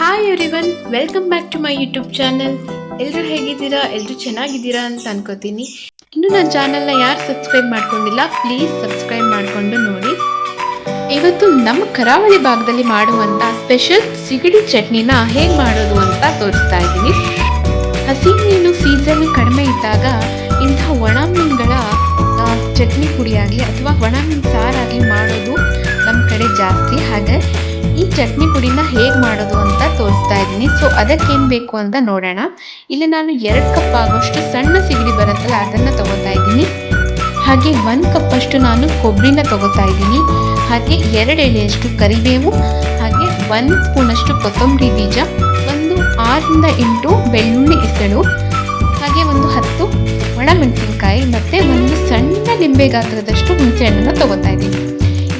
Hi everyone welcome back to my YouTube channel ಎಲ್ಲರೂ ಹೇಗಿದ್ದೀರಾ? ಎಲ್ಲರೂ ಚೆನ್ನಾಗಿದ್ದೀರಾ ಅಂತ ಅನ್ಕೋತೀನಿ. ಇನ್ನು ನನ್ನ ಚಾನಲ್ನ ಯಾರು ಸಬ್ಸ್ಕ್ರೈಬ್ ಮಾಡ್ಕೊಂಡಿಲ್ಲ ಪ್ಲೀಸ್ ಸಬ್ಸ್ಕ್ರೈಬ್ ಮಾಡಿಕೊಂಡು ನೋಡಿ. ಇವತ್ತು ನಮ್ಮ ಕರಾವಳಿ ಭಾಗದಲ್ಲಿ ಮಾಡುವಂಥ ಸ್ಪೆಷಲ್ ಸಿಗಡಿ ಚಟ್ನಿನ ಹೇಗೆ ಮಾಡೋದು ಅಂತ ತೋರಿಸ್ತಾ ಇದ್ದೀನಿ. ಹಸಿ ಮೀನು ಸೀಸನ್ ಕಡಿಮೆ ಇದ್ದಾಗ ಇಂಥ ಒಣ ಮೀನುಗಳ ಚಟ್ನಿ ಪುಡಿಯಾಗಲಿ ಅಥವಾ ಒಣ ಮೀನು ಸಾರಾಗಲಿ ಮಾಡೋದು ನಮ್ಮ ಕಡೆ ಜಾಸ್ತಿ. ಹಾಗೆ ಈ ಚಟ್ನಿ ಪುಡಿನ ಹೇಗೆ ಮಾಡೋದು ಅಂತ ತೋರಿಸ್ತಾ ಇದ್ದೀನಿ. ಸೊ ಅದಕ್ಕೇನು ಬೇಕು ಅಂತ ನೋಡೋಣ. ಇಲ್ಲಿ ನಾನು ಎರಡು ಕಪ್ ಆಗೋಷ್ಟು ಸಣ್ಣ ಸಿಗಡಿ ಬರುತ್ತಲ್ಲ, ಅದನ್ನು ತಗೋತಾ ಇದ್ದೀನಿ. ಹಾಗೆ ಒಂದು ಕಪ್ಪಷ್ಟು ನಾನು ಕೊಬ್ಬರಿನ ತಗೋತಾ ಇದ್ದೀನಿ. ಹಾಗೆ ಎರಡು ಎಳೆಯಷ್ಟು ಕರಿಬೇವು, ಹಾಗೆ ಒಂದು ಸ್ಪೂನಷ್ಟು ಕೊತ್ತಂಬರಿ ಬೀಜ, ಒಂದು ಆರರಿಂದ ಎಂಟು ಬೆಳ್ಳುಳ್ಳಿ ಇಸಳು, ಹಾಗೆ ಒಂದು ಹತ್ತು ಒಣಮೆಣಸಿನ್ಕಾಯಿ, ಮತ್ತು ಒಂದು ಸಣ್ಣ ನಿಂಬೆ ಗಾತ್ರದಷ್ಟು ಹುಣಸೆಹಣ್ಣನ್ನು ತಗೋತಾ ಇದ್ದೀನಿ.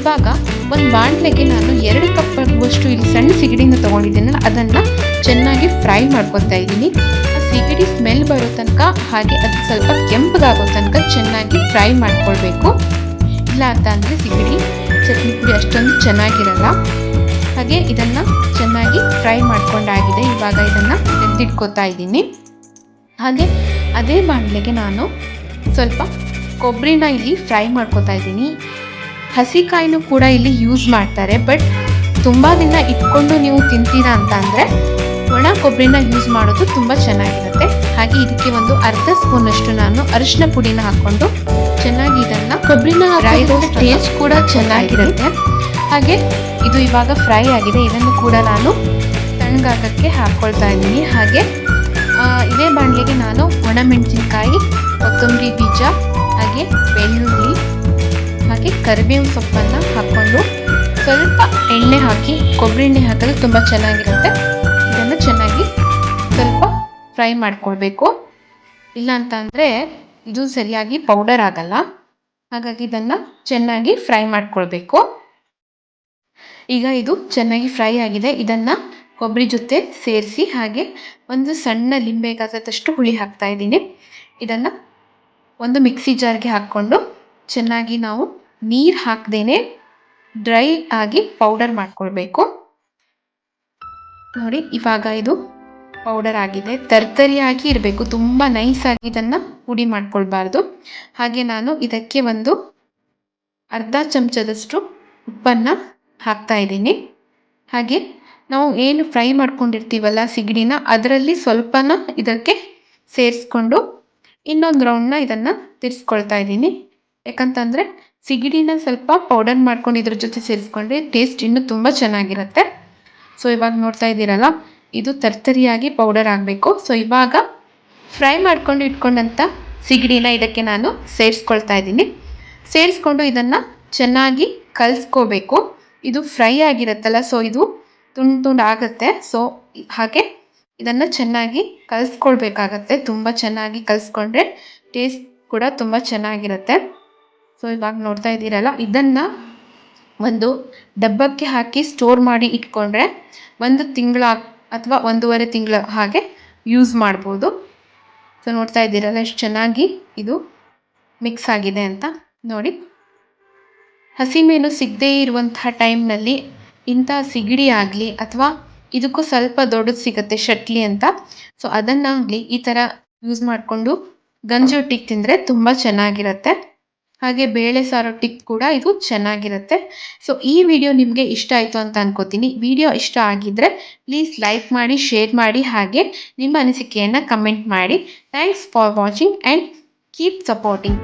ಇವಾಗ ಒಂದು ಬಾಣಲೆಗೆ ನಾನು ಎರಡು ಕಪ್ ಆಗುವಷ್ಟು ಇಲ್ಲಿ ಸಣ್ಣ ಸಿಗಡಿನ ತೊಗೊಂಡಿದ್ದೀನಲ್ಲ, ಅದನ್ನು ಚೆನ್ನಾಗಿ ಫ್ರೈ ಮಾಡ್ಕೊತಾ ಇದ್ದೀನಿ. ಆ ಸಿಗಡಿ ಸ್ಮೆಲ್ ಬರೋ ತನಕ ಹಾಗೆ ಅದು ಸ್ವಲ್ಪ ಕೆಂಪಗಾಗೋ ತನಕ ಚೆನ್ನಾಗಿ ಫ್ರೈ ಮಾಡ್ಕೊಳ್ಬೇಕು. ಇಲ್ಲ ಅಂತ ಅಂದರೆ ಸಿಗಡಿ ಚಟ್ನಿ ಪುಡಿ ಅಷ್ಟೊಂದು ಚೆನ್ನಾಗಿರಲ್ಲ. ಹಾಗೆ ಇದನ್ನು ಚೆನ್ನಾಗಿ ಫ್ರೈ ಮಾಡ್ಕೊಂಡಾಗಿದೆ, ಇವಾಗ ಇದನ್ನು ತೆಗೆದಿಟ್ಕೋತಾ ಇದ್ದೀನಿ. ಹಾಗೆ ಅದೇ ಬಾಣಲೆಗೆ ನಾನು ಸ್ವಲ್ಪ ಕೊಬ್ಬರಿನ ಇಲ್ಲಿ ಫ್ರೈ ಮಾಡ್ಕೋತಾ ಇದ್ದೀನಿ. ಹಸಿಕಾಯಿನೂ ಕೂಡ ಇಲ್ಲಿ ಯೂಸ್ ಮಾಡ್ತಾರೆ ಬಟ್ ತುಂಬ ದಿನ ಇಟ್ಕೊಂಡು ನೀವು ತಿಂತೀರಾ ಅಂತ ಅಂದರೆ ಒಣ ಕೊಬ್ಬರಿನ ಯೂಸ್ ಮಾಡೋದು ತುಂಬ ಚೆನ್ನಾಗಿರುತ್ತೆ. ಹಾಗೆ ಇದಕ್ಕೆ ಒಂದು ಅರ್ಧ ಸ್ಪೂನಷ್ಟು ನಾನು ಅರಿಶಿನ ಪುಡಿನ ಹಾಕ್ಕೊಂಡು ಚೆನ್ನಾಗಿ ಇದನ್ನು ಕೊಬ್ಬರಿನ ಟೇಸ್ಟ್ ಕೂಡ ಚೆನ್ನಾಗಿರುತ್ತೆ. ಹಾಗೆ ಇದು ಇವಾಗ ಫ್ರೈ ಆಗಿದೆ. ಇದನ್ನು ಕೂಡ ನಾನು ತಣ್ಣಗಾಗಕ್ಕೆ ಹಾಕ್ಕೊಳ್ತಾ ಇದ್ದೀನಿ. ಹಾಗೆ ಇದೇ ಬಾಣಲೆಗೆ ನಾನು ಒಣಮೆಣಸಿನ್ಕಾಯಿ ಕೊತ್ತಂಬರಿ ಬೀಜ ಹಾಗೆ ಬೆಳ್ಳುಳ್ಳಿ ಹಾಗೆ ಕರಿಬೇವು ಸೊಪ್ಪನ್ನು ಹಾಕ್ಕೊಂಡು ಸ್ವಲ್ಪ ಎಣ್ಣೆ ಹಾಕಿ ಕೊಬ್ಬರಿ ಎಣ್ಣೆ ಹಾಕಿದ್ರೆ ತುಂಬ ಚೆನ್ನಾಗಿರುತ್ತೆ. ಇದನ್ನು ಚೆನ್ನಾಗಿ ಸ್ವಲ್ಪ ಫ್ರೈ ಮಾಡ್ಕೊಳ್ಬೇಕು. ಇಲ್ಲ ಅಂತ ಅಂದರೆ ಇದು ಸರಿಯಾಗಿ ಪೌಡರ್ ಆಗಲ್ಲ. ಹಾಗಾಗಿ ಇದನ್ನು ಚೆನ್ನಾಗಿ ಫ್ರೈ ಮಾಡ್ಕೊಳ್ಬೇಕು. ಈಗ ಇದು ಚೆನ್ನಾಗಿ ಫ್ರೈ ಆಗಿದೆ. ಇದನ್ನು ಕೊಬ್ಬರಿ ಜೊತೆ ಸೇರಿಸಿ ಹಾಗೆ ಒಂದು ಸಣ್ಣ ಲಿಂಬೆ ಗಾತ್ರದಷ್ಟು ಹುಳಿ ಹಾಕ್ತಾ ಇದ್ದೀನಿ. ಇದನ್ನು ಒಂದು ಮಿಕ್ಸಿ ಜಾರ್ಗೆ ಹಾಕ್ಕೊಂಡು ಚೆನ್ನಾಗಿ ನಾವು ನೀರು ಹಾಕ್ದೇನೆ ಡ್ರೈ ಆಗಿ ಪೌಡರ್ ಮಾಡ್ಕೊಳ್ಬೇಕು. ನೋಡಿ, ಇವಾಗ ಇದು ಪೌಡರ್ ಆಗಿದೆ. ತರ್ತರಿಯಾಗಿ ಇರಬೇಕು. ತುಂಬ ನೈಸಾಗಿ ಇದನ್ನು ಪುಡಿ ಮಾಡ್ಕೊಳ್ಬಾರ್ದು. ಹಾಗೆ ನಾನು ಇದಕ್ಕೆ ಒಂದು ಅರ್ಧ ಚಮಚದಷ್ಟು ಉಪ್ಪನ್ನು ಹಾಕ್ತಾ ಇದ್ದೀನಿ. ಹಾಗೆ ನಾವು ಏನು ಫ್ರೈ ಮಾಡ್ಕೊಂಡಿರ್ತೀವಲ್ಲ ಸಿಗಡಿನ, ಅದರಲ್ಲಿ ಸ್ವಲ್ಪನ ಇದಕ್ಕೆ ಸೇರಿಸ್ಕೊಂಡು ಇನ್ನೊಂದು ರೌಂಡ್ನ ಇದನ್ನು ತಿರ್ಸ್ಕೊಳ್ತಾ ಇದ್ದೀನಿ. ಯಾಕಂತಂದರೆ ಸಿಗಡಿನ ಸ್ವಲ್ಪ ಪೌಡರ್ ಮಾಡ್ಕೊಂಡು ಇದ್ರ ಜೊತೆ ಸೇರಿಸ್ಕೊಂಡ್ರೆ ಟೇಸ್ಟ್ ಇನ್ನೂ ತುಂಬ ಚೆನ್ನಾಗಿರುತ್ತೆ. ಸೊ ಇವಾಗ ನೋಡ್ತಾ ಇದ್ದೀರಲ್ಲ, ಇದು ತರ್ತರಿಯಾಗಿ ಪೌಡರ್ ಆಗಬೇಕು. ಸೊ ಇವಾಗ ಫ್ರೈ ಮಾಡ್ಕೊಂಡು ಇಟ್ಕೊಂಡಂಥ ಸಿಗಡಿನ ಇದಕ್ಕೆ ನಾನು ಸೇರಿಸ್ಕೊಳ್ತಾ ಇದ್ದೀನಿ. ಸೇರಿಸ್ಕೊಂಡು ಇದನ್ನು ಚೆನ್ನಾಗಿ ಕಲಿಸ್ಕೋಬೇಕು. ಇದು ಫ್ರೈ ಆಗಿರುತ್ತಲ್ಲ ಸೊ ಇದು ತುಂಡು ತುಂಡು ಆಗುತ್ತೆ. ಸೊ ಹಾಗೆ ಇದನ್ನು ಚೆನ್ನಾಗಿ ಕಲಿಸ್ಕೊಳ್ಬೇಕಾಗತ್ತೆ. ತುಂಬ ಚೆನ್ನಾಗಿ ಕಲಿಸ್ಕೊಂಡ್ರೆ ಟೇಸ್ಟ್ ಕೂಡ ತುಂಬ ಚೆನ್ನಾಗಿರುತ್ತೆ. ಸೊ ಇವಾಗ ನೋಡ್ತಾ ಇದ್ದೀರಲ್ಲ, ಇದನ್ನು ಒಂದು ಡಬ್ಬಕ್ಕೆ ಹಾಕಿ ಸ್ಟೋರ್ ಮಾಡಿ ಇಟ್ಕೊಂಡ್ರೆ ಒಂದು ತಿಂಗಳ ಅಥವಾ ಒಂದೂವರೆ ತಿಂಗಳ ಹಾಗೆ ಯೂಸ್ ಮಾಡ್ಬೋದು. ಸೊ ನೋಡ್ತಾ ಇದ್ದೀರಲ್ಲ, ಎಷ್ಟು ಚೆನ್ನಾಗಿ ಇದು ಮಿಕ್ಸ್ ಆಗಿದೆ ಅಂತ. ನೋಡಿ ಹಸಿಮೀನು ಸಿಗದೇ ಇರುವಂತಹ ಟೈಮ್ನಲ್ಲಿ ಇಂಥ ಸಿಗಡಿ ಆಗಲಿ ಅಥವಾ ಇದಕ್ಕೂ ಸ್ವಲ್ಪ ದೊಡ್ಡದು ಸಿಗುತ್ತೆ ಶಟ್ಲಿ ಅಂತ. ಸೊ ಅದನ್ನಾಗಲಿ ಈ ಥರ ಯೂಸ್ ಮಾಡಿಕೊಂಡು ಗಂಜೊಟ್ಟಿಗೆ ತಿಂದರೆ ತುಂಬ ಚೆನ್ನಾಗಿರುತ್ತೆ. ಹಾಗೆ ಬೇಳೆ ಸಾರೊಟ್ಟಿಗೆ ಕೂಡ ಇದು ಚೆನ್ನಾಗಿರುತ್ತೆ. ಸೊ ಈ ವಿಡಿಯೋ ನಿಮಗೆ ಇಷ್ಟ ಆಯಿತು ಅಂತ ಅನ್ಕೋತೀನಿ. ವಿಡಿಯೋ ಇಷ್ಟ ಆಗಿದ್ದರೆ ಪ್ಲೀಸ್ ಲೈಕ್ ಮಾಡಿ ಶೇರ್ ಮಾಡಿ, ಹಾಗೆ ನಿಮ್ಮ ಅನಿಸಿಕೆಯನ್ನು ಕಮೆಂಟ್ ಮಾಡಿ. Thanks for watching and keep supporting